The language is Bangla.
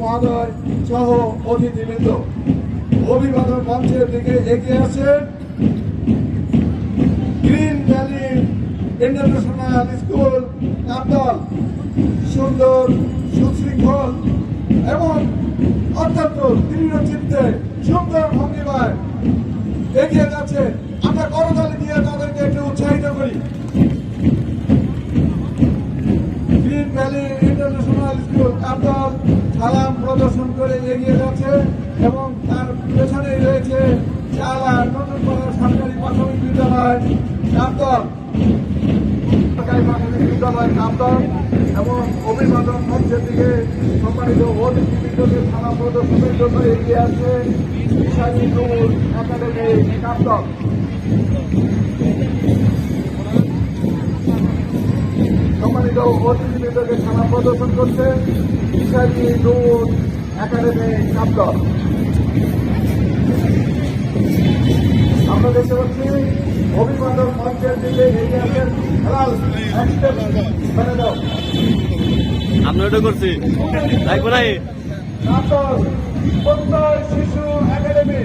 মহোদয় সহ অতিথিবৃন্দ। অভিবাদন মঞ্চের দিকে এগিয়ে আসেন গ্রিন ভ্যালি ইন্টারন্যাশনাল স্কুল কাপদল সুন্দর সুশৃঙ্খল এবং অত্যন্ত দৃঢ় চিত্তে সুন্দর ভঙ্গিমায় এগিয়ে যাচ্ছে। আমরা করতালি দিয়ে তাদেরকে একটু উৎসাহিত করি। গ্রিন ভ্যালি ইন্টারন্যাশনাল স্কুল কাপদল সালাম করে এগিয়ে যাচ্ছে এবং তার পেছনে রয়েছে চালা নতুন সরকারি প্রাথমিক বিদ্যালয় কাপদল সরকারি প্রাথমিক বিদ্যালয় কাপদল এবং অভিবাদন মঞ্চের দিকে সম্মানিত অতিথিবৃন্দকে সালাম প্রদর্শনের জন্য এগিয়ে আছে ইসানি নূর একাডেমি কাপদল সম্মানিত সালাম প্রদর্শন করছে ইসানি নূর একাডেমি কাপদল আমরা দেখতে পাচ্ছি অভিবাদন মঞ্চের দিকে এগিয়ে দাও আমরা ওটা করছি তাই শিশু একাডেমি।